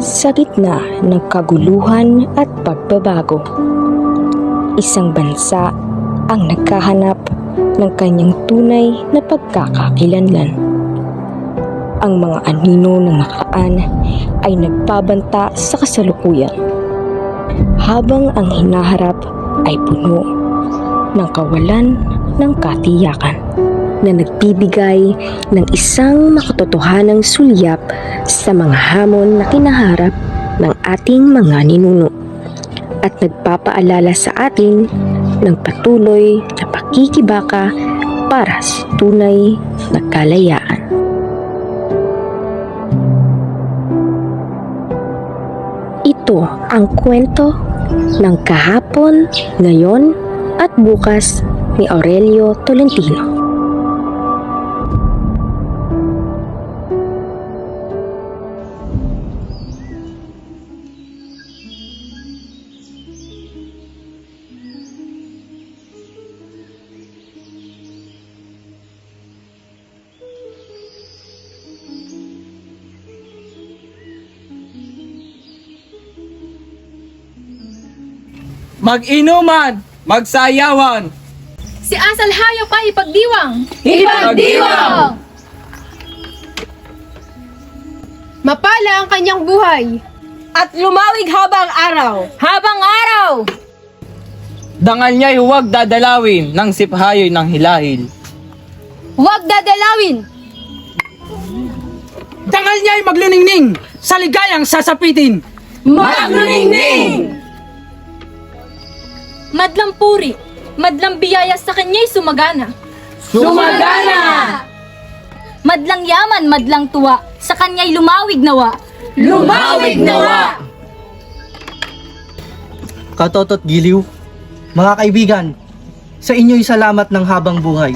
Sa gitna ng kaguluhan at pagbabago, isang bansa ang nagkahanap ng kanyang tunay na pagkakakilanlan. Ang mga anino ng nakaraan ay nagbabanta sa kasalukuyan, habang ang hinaharap ay puno ng kawalan ng katiyakan na nagbibigay ng isang makatotohanang sulyap sa mga hamon na kinaharap ng ating mga ninuno at nagpapaalala sa atin ng patuloy na pakikibaka para sa tunay na kalayaan. Ito ang kwento ng kahapon, ngayon at bukas ni Aurelio Tolentino. Mag-inuman, magsayawan, Si Asal Hayop ay ipagdiwang. Ipagdiwang! Mapala ang kanyang buhay. at lumawig habang araw. Habang araw! dangal niya'y huwag dadalawin ng siphayoy ng hilahil. Huwag dadalawin. Dangal niya ay magluningning sa ligayang sasapitin. Magluningning! Madlang puri. Madlang biyaya sa kanya'y sumagana. Sumagana! Madlang yaman, madlang tuwa. Sa kanya'y lumawig nawa. Lumawig nawa! Katotot Giliw, mga kaibigan, sa inyo'y salamat ng habang buhay.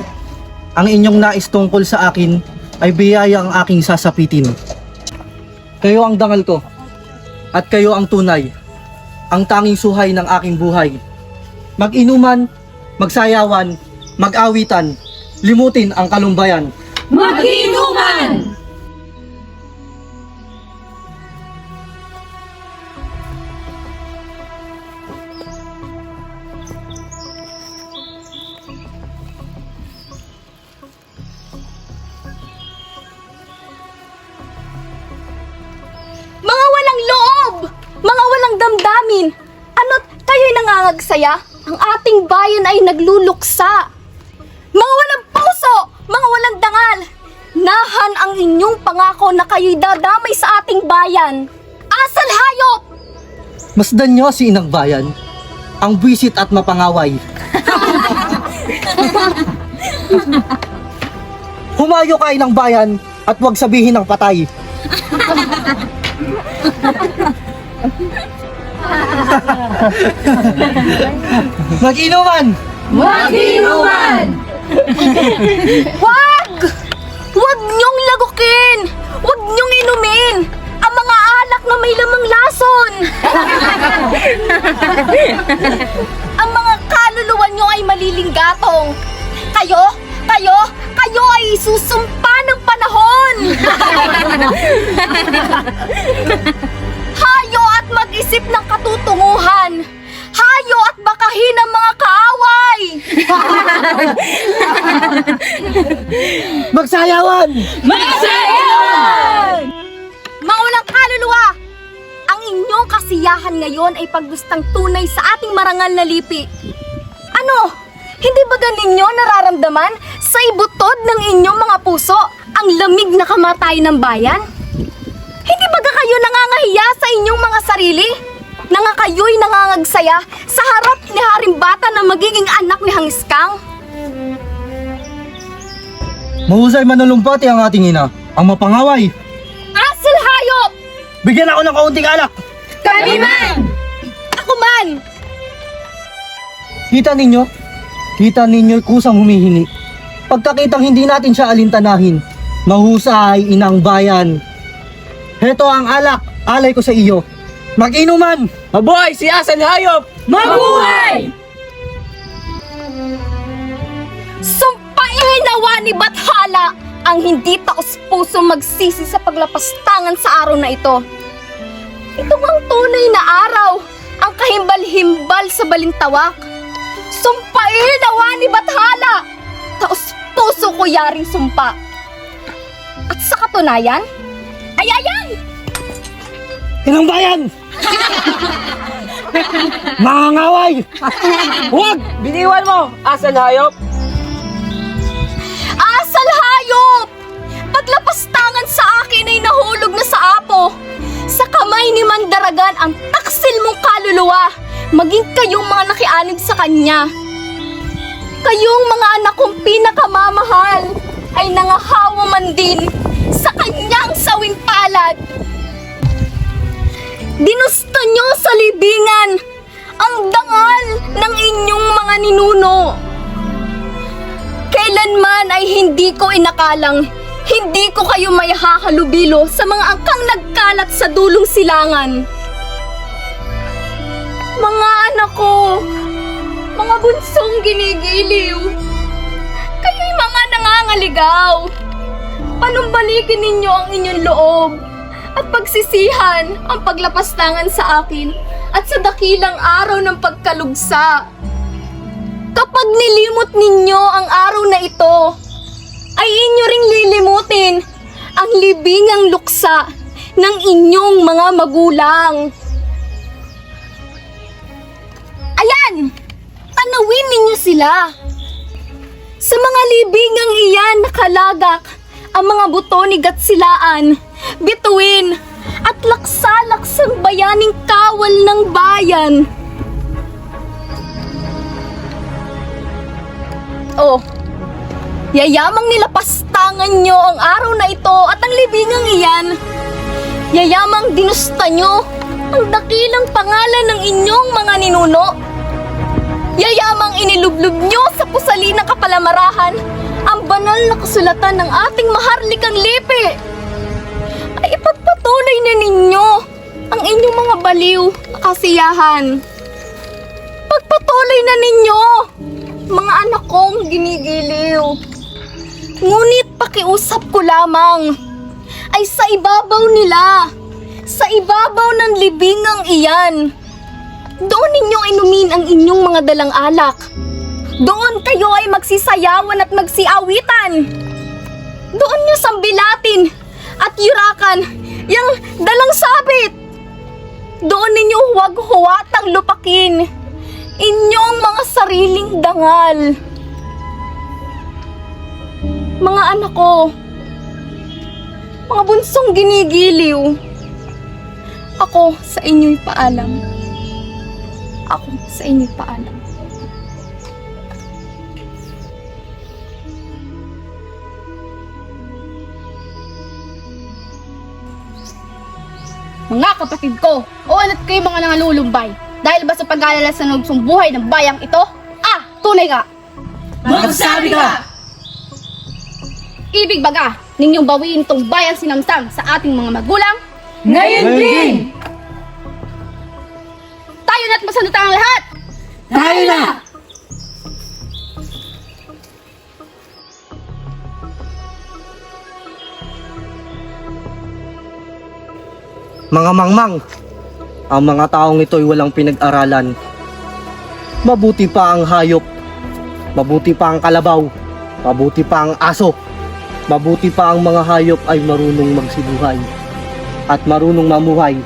Ang inyong nais tungkol sa akin ay biyaya ang aking sasapitin. Kayo ang dangal ko, at kayo ang tunay, ang tanging suhay ng aking buhay. Mag-inuman, magsayawan, mag-awitan, limutin ang kalumbayan. Maginuman! Mga walang loob! Mga walang damdamin! Ano't kayo'y nangangagsaya? Ang ating bayan ay nagluluksa! Mga walang puso! Mga walang dangal! Nahan ang inyong pangako na kayo'y dadamay sa ating bayan! Asal hayop! Masdan nyo si Inang Bayan, ang buwisit at mapangaway. Humayo ka Inang Bayan at huwag sabihin ng patay. Mag-inuman! Maginuman! Wag! Wag niyong lagukin! Wag niyong inumin! Ang mga alak na may lamang lason! Ang mga kaluluwa niyo ay malilinggatong! Kayo, kayo, kayo ay susumpa ng panahon! Mag-isip ng katutunguhan! Hayo at bakahin ang mga kaaway! Magsayawan! Magsayawan! Mga walang kaluluwa! Ang inyong kasiyahan ngayon ay paggustang tunay sa ating marangal na lipi. Ano? Hindi ba ninyo nararamdaman sa ibutod ng inyong mga puso ang lamig na kamatay ng bayan? Hindi ba kayo nangangahiya sa inyong mga sarili? Nanga kayo'y nangangagsaya sa harap ni Haring Bata na magiging anak ni Hangiskang? Mahusay manulumpati ang ating ina, ang mapangaway. Asil hayop! Bigyan ako ng kaunting alak! Kami man! Ako man! Kita ninyo? Kita ninyo kusang humihingi. Pagkakitang hindi natin siya alintanahin, mahusay inang bayan. Heto ang alak, alay ko sa iyo. Mag-inuman! Mabuhay si Asal Hayop! Mabuhay! Sumpain nawa ni Bathala ang hindi taos puso magsisi sa paglapastangan sa araw na ito. Ito ang tunay na araw, ang kahimbal-himbal sa balintawak. Sumpain nawa ni Bathala! Taos puso ko yaring sumpa. At sa katunayan, ay ayan! Inang bayan! Mangangaway! Huwag! Biniwan mo, asal hayop! Asal hayop! Paglapastangan sa akin ay nahulog na sa apo. Sa kamay ni Mandaragan ang taksil mong kaluluwa, maging kayong mga nakianig sa kanya. Kayong mga anak kong pinakamamahal ay nangahawa man din sa kanyang sawing palad. Dinusta nyo sa libingan ang dangal ng inyong mga ninuno. Kailanman ay hindi ko inakalang hindi ko kayo may hahalubilo sa mga angkang nagkalat sa dulong silangan. Mga anak ko, mga bunsong ginigiliw, kayo'y mga nangangaligaw. Panumbalikin ninyo ang inyong loob at pagsisihan ang paglapastangan sa akin at sa dakilang araw ng pagkalugsa. Kapag nilimot ninyo ang araw na ito, ay inyo ring lilimutin ang libingang luksa ng inyong mga magulang. Ayan! Tanawin ninyo sila! Sa mga libingang iyan nakalagak ang mga buto ni Gatsilaan, bituin, at laksalak sa bayaning kawal ng bayan. Oh, Yayamang nilapastangan nyo ang araw na ito at ang libingang iyan. Yayamang dinusta nyo ang dakilang pangalan ng inyong mga ninuno. Yayamang inilublob nyo sa pusali ng kapalamarahan ang banal na kasulatan ng ating maharlikang lipi. Ay ipagpatuloy na ninyo ang inyong mga baliw na kasiyahan. Pagpatuloy na ninyo, mga anak kong ginigiliw. Ngunit pakiusap ko lamang ay sa ibabaw nila, sa ibabaw ng libingang iyan. Doon ninyo inumin ang inyong mga dalang alak. Doon kayo ay magsisayawan at magsiawitan. Doon nyo sambilatin at yurakan yung dalang sabit. Doon ninyo huwag-huwatang lupakin inyong mga sariling dangal. Mga anak ko, mga bunsong ginigiliw, ako sa inyo'y paalam. Ako sa inyo'y paalam. Mga kapatid ko, o ano't kayo mga nangalulumbay? Dahil ba sa pag-aalala sa nugsong buhay ng bayang ito? Ah, tunay nga! Magsabi ka! Ibig baga, ninyong bawiin tong bayang sinamsam sa ating mga magulang? Ngayon din! Tayo na't masalita ang lahat! Tayo na! Mga mangmang, ang mga taong ito ay walang pinag-aralan. Mabuti pa ang hayop, mabuti pa ang kalabaw, mabuti pa ang aso, mabuti pa ang mga hayop ay marunong magsibuhay at marunong mamuhay.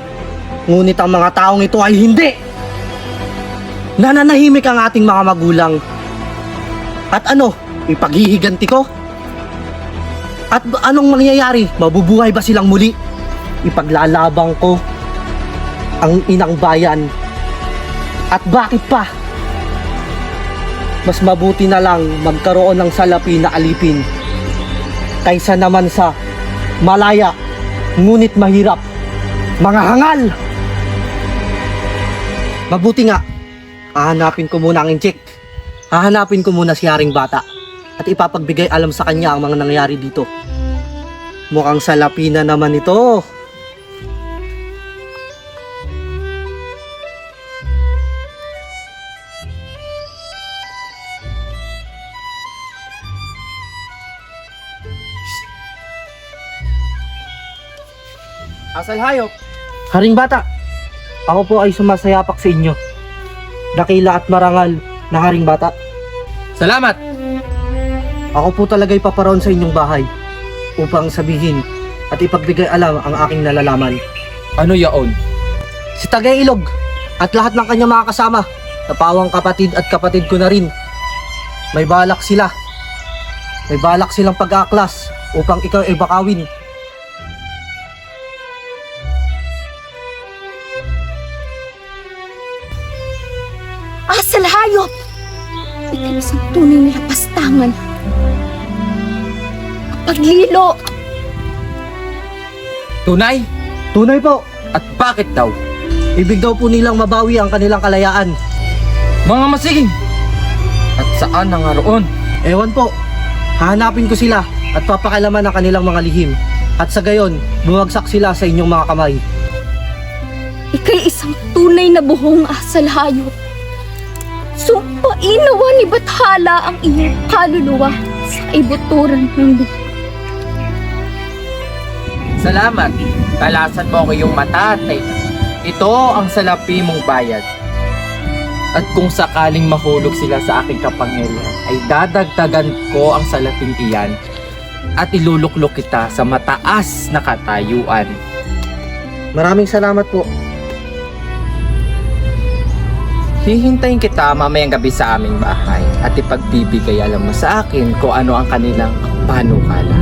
Ngunit ang mga taong ito ay hindi! Nananahimik ang ating mga magulang. At ano, ipaghihiganti ko? At anong mangyayari? Mabubuhay ba silang muli? Ipaglalabang ko ang inang bayan. At bakit pa? Mas mabuti na lang magkaroon ng salapi na alipin kaysa naman sa malaya ngunit mahirap mga hangal. Mabuti nga, hahanapin ko muna ang injek. Hahanapin ko muna si Haring Bata at ipapagbigay alam sa kanya ang mga nangyari dito. Mukhang salapi na naman ito. Asal hayop! Haring bata, Ako po ay sumasayapak sa inyo. Dakila at marangal na haring bata. Salamat! Ako po talaga'y paparoon sa inyong bahay upang sabihin at ipagbigay alam ang aking nalalaman. Ano yaon? Si Tagay Ilog at lahat ng kanyang mga kasama, napawang kapatid at kapatid ko na rin. May balak sila. May balak silang pag-aaklas upang ikaw ay bakawin. Asal hayop! Ikaw isang tunay na pastangan. Paglilo! Tunay? Tunay po, At bakit daw? ibig daw po nilang mabawi ang kanilang kalayaan. Mga masiging! At saan na nga roon? Ewan po, hahanapin ko sila at papakalaman ang kanilang mga lihim. At sa gayon, bumagsak sila sa inyong mga kamay. Ika'y isang tunay na buhong asal hayop. Sumpain nawa ni Bathala ang iyong kaluluwa sa ibuturan ng lupa. Salamat. Kalasan mo ko yung mata. Ito ang salapi mong bayad. At kung sakaling mahulog sila sa aking kapangyarihan, ay dadagdagan ko ang salaping iyan at iluluklok kita sa mataas na katayuan. Maraming salamat po. Hihintayin kita mamayang gabi sa aming bahay at ipagbibigay alam mo sa akin kung ano ang kanilang panukala.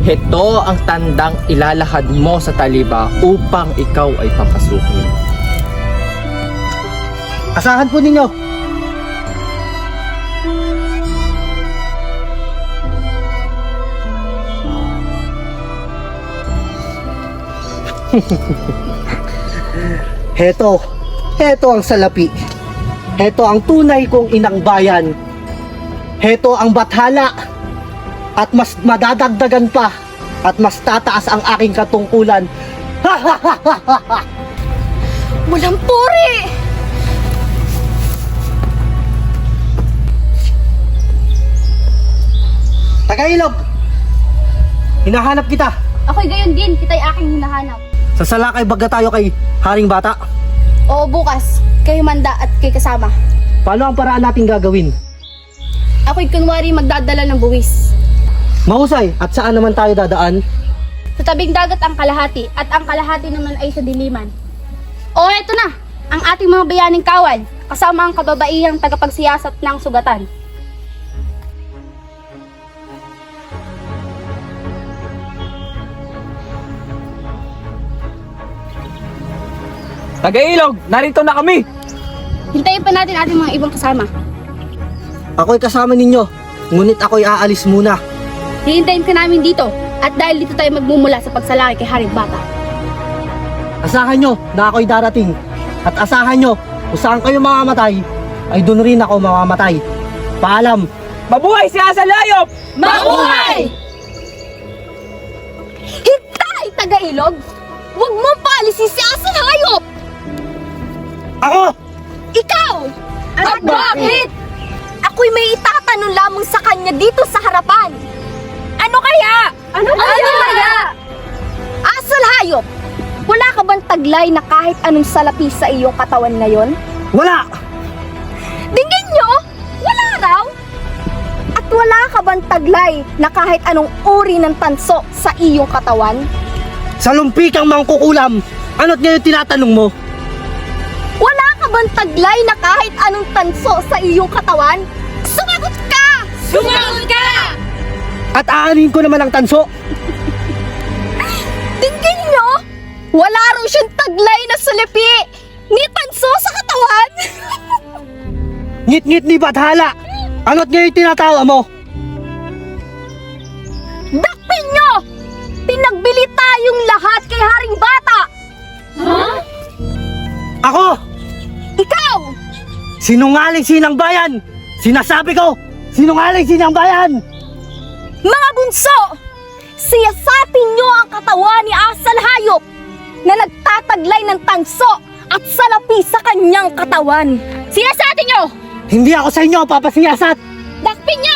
Ito ang tandang ilalahad mo sa taliba upang ikaw ay papasukin. Asahan po ninyo. Heto, heto ang salapi. Heto ang tunay kong inang bayan. Heto ang bathala. At mas madadagdagan pa at mas tataas ang aking katungkulan. Walang puri! Tagailog! Hinahanap kita. Ako'y gayon din, kita'y aking hinahanap. Sa salakay baga tayo kay Haring Bata. Oo, bukas, kayo manda at kay kasama. Paano ang paraan natin gagawin? Ako'y kunwari magdadala ng buwis. Mahusay, at saan naman tayo dadaan? Sa tabing dagat ang kalahati at ang kalahati naman ay sa diliman. O eto na, ang ating mga bayaning kawal, kasama ang kababaihang tagapagsiyasat ng sugatan. Tagailog, narito na kami! Pa natin ating mga ibang kasama. Ako'y kasama ninyo, ngunit ako'y aalis muna. Hihintayin ka namin dito at dahil dito tayo magmumula sa pagsalaki kay Haring Bata. Asahan nyo na ako'y darating. At asahan nyo, kung saan kayo mamamatay, ay doon rin ako mamamatay. Paalam! Mabuhay si Asalayop! Mabuhay! Hintay, taga-ilog! Huwag mong paalisin si Asal Hayop! Ako! Ikaw! At bakit? Ako'y may itatanong lamang sa kanya dito sa harapan. Ano kaya? Ano, kaya? Asal hayop! Wala ka bang taglay na kahit anong salapi sa iyong katawan ngayon? Wala! Dingin nyo! Wala raw! At wala ka bang taglay na kahit anong uri ng tanso sa iyong katawan? Sa lumpikang mangkukulam, ano't ngayon tinatanong mo? Bang taglay na kahit anong tanso sa iyong katawan? Sumagot ka! Sumagot ka! At aanin ko naman ang tanso. Tingin nyo! Wala raw siyang taglay na salapi ni tanso sa katawan! Ngit-ngit ni Bathala! Ano't ngayon tinatawa mo? Dakpin nyo! Pinagbili tayong lahat kay Haring Bata! Ako! Ikaw! Sinungaling sinang bayan! Sinasabi ko! Sinungaling sinang bayan! Mga bunso! Siyasatin nyo ang katawan ni Asal Hayop na nagtataglay ng tangso at salapi sa kanyang katawan. Siyasatin nyo! Hindi ako sa inyo papasiyasat! Dakpin nyo!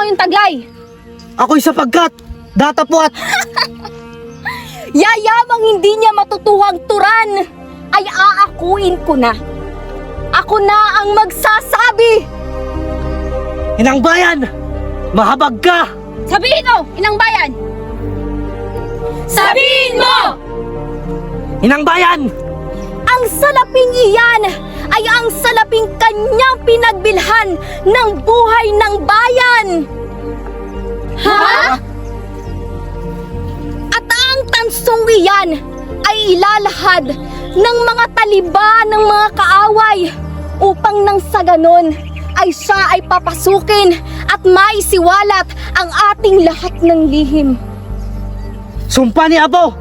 Ngayong taglay? Ako'y sapagkat datapwat Yayamang hindi niya matutuhang turan ay aakuin ko na. Ako na ang magsasabi! Inang bayan! Mahabag ka! Sabihin mo, inang bayan! Sabihin mo! Inang bayan! Ang salaping iyan ay ang salaping kanyang pinagbilhan ng buhay ng bayan! Ha? At ang tansong iyan ay ilalahad ng mga taliba ng mga kaaway upang nang sa ganon ay siya ay papasukin at maisiwalat ang ating lahat ng lihim. Sumpa ni Abo!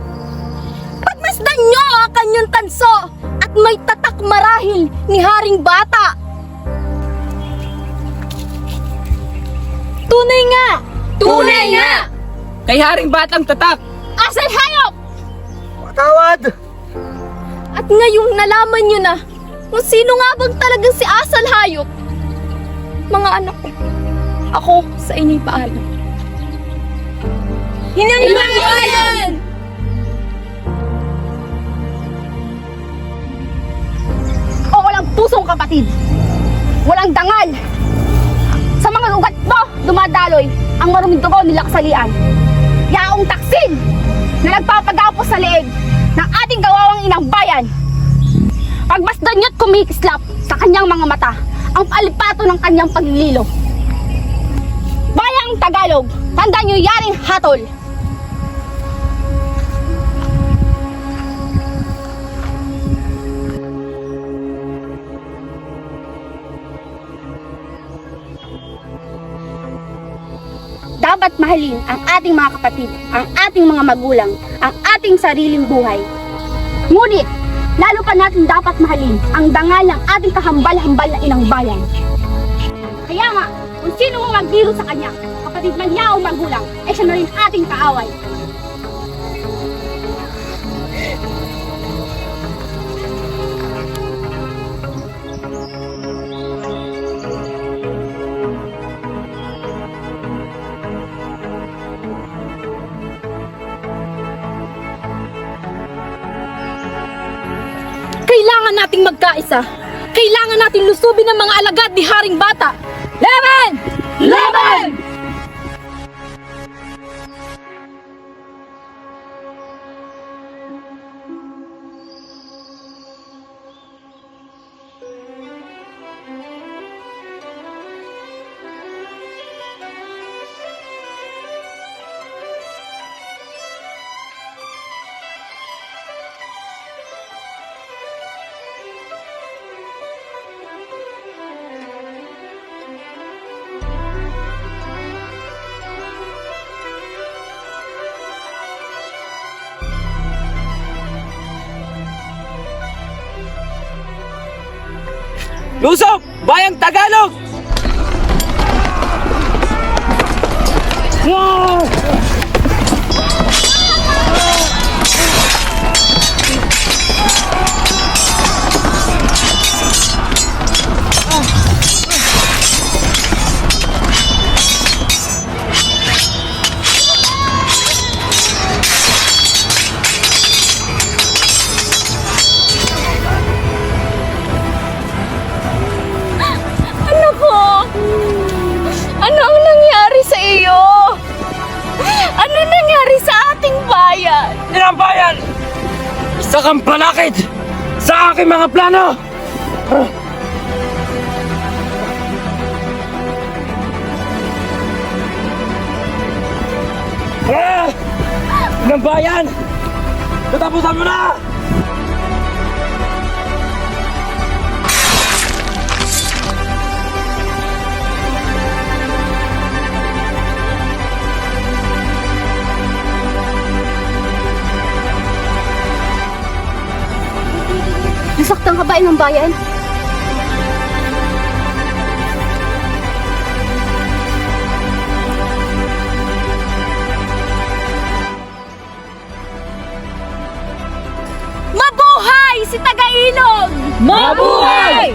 Pagmasdan nyo ang kanyang tanso at may tatak marahil ni Haring Bata. Tunay nga! Tunay nga! Kay Haring Batang Tatak! Asal hayop! Patawad! At ngayong nalaman nyo na kung sino nga bang talagang si Asal Hayop. Mga anak ko, ako sa inyong paalam. Hinangbayan! O pusong kapatid. Walang dangal. Sa mga ugat mo, dumadaloy ang maruming dugo nila kasalian. Yaong taksin na nagpapagapos sa leeg ng ating gawawang inang bayan. Pagmasdan niyo't kumikislap sa kanyang mga mata ang palipato ng kanyang paglililo. Bayang Tagalog, tandaan niyo yaring hatol. Dapat mahalin ang ating mga kapatid, ang ating mga magulang, ang ating sariling buhay. Ngunit, lalo pa natin dapat mahalin ang dangal ng ating kahambal-hambal na inang bayan. Kaya nga, kung sino mo magdiro sa kanya, kapatid man niya o magulang, ay siya na rin ating kaaway. Kailangan nating magkaisa. Kailangan nating lusubin ang mga alagad ni Haring Bata. Laban! Laban! Lusop! Bayang Tagalog! Anak Inang bayan! Isa kang panakit sa aking mga plano! Ah! Inang bayan! Tatapusan mo na! nasaktang kabain ng bayan. Mabuhay si Tagainog! Mabuhay!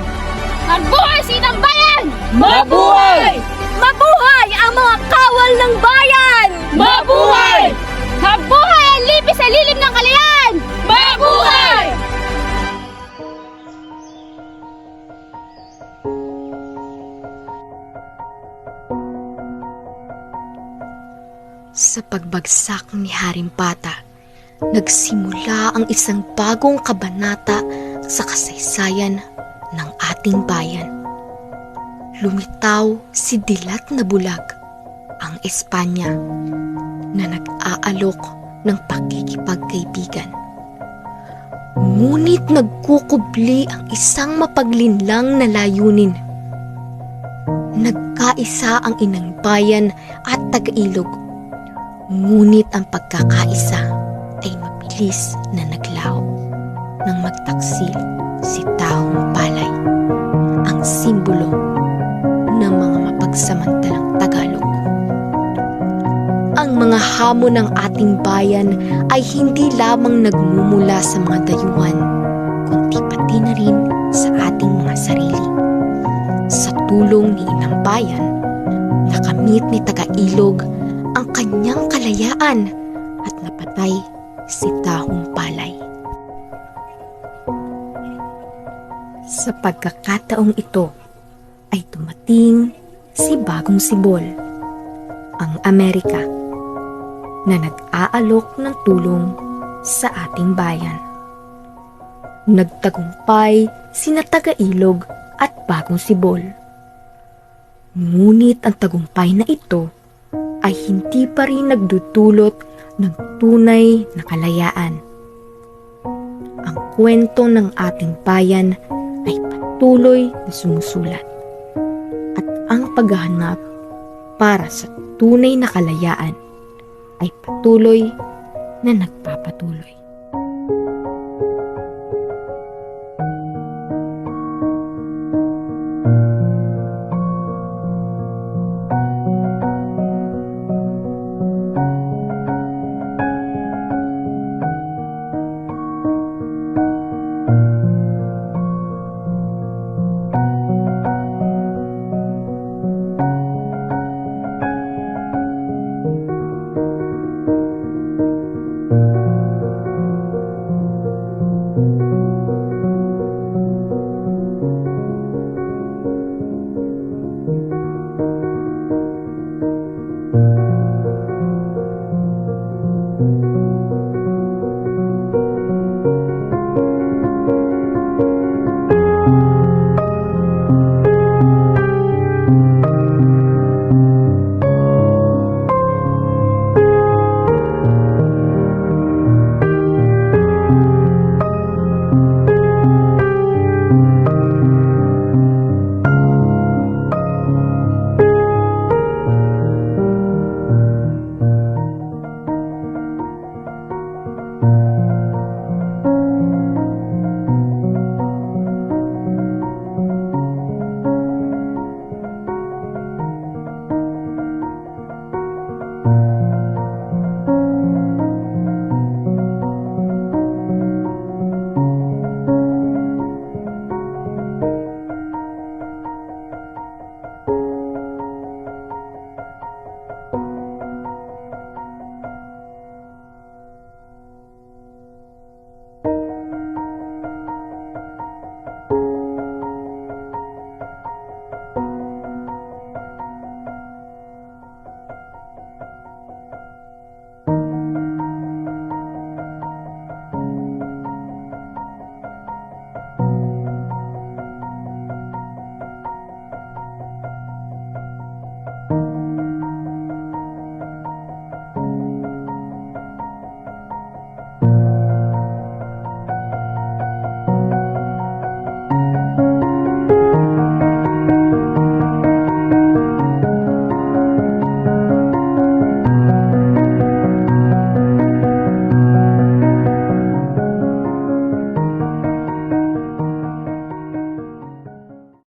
Mabuhay si ng bayan! Mabuhay! Mabuhay ang mga kawal ng bayan! Mabuhay! Mabuhay ang lipi sa lilim ng kalayaan! Sa pagbagsak ni Haring Bata, nagsimula ang isang bagong kabanata sa kasaysayan ng ating bayan. Lumitaw si Dilat na Bulag, ang Espanya, na nag-aalok ng pakikipagkaibigan. Ngunit nagkukubli ang isang mapaglinlang na layunin. Nagkaisa ang inang bayan at taga-ilog. Ngunit ang pagkakaisa ay mabilis na naglaho nang magtaksil si Taong Palay, ang simbolo ng mga mapagsamantalang Tagalog. Ang mga hamon ng ating bayan ay hindi lamang nagmumula sa mga dayuhan, kundi pati na rin sa ating mga sarili. Sa tulong ni Inang Bayan, nakamit ni Taga-Ilog ang kanyang kalayaan at napatay si Tahong Palay. Sa pagkakataong ito ay tumating si Bagong Sibol, ang Amerika, na nag-aalok ng tulong sa ating bayan. Nagtagumpay sina Taga-Ilog at Bagong Sibol. Ngunit ang tagumpay na ito ay hindi pa rin nagdudulot ng tunay na kalayaan. Ang kwento ng ating bayan ay patuloy na sumusulat at ang paghahanap para sa tunay na kalayaan ay patuloy na nagpapatuloy.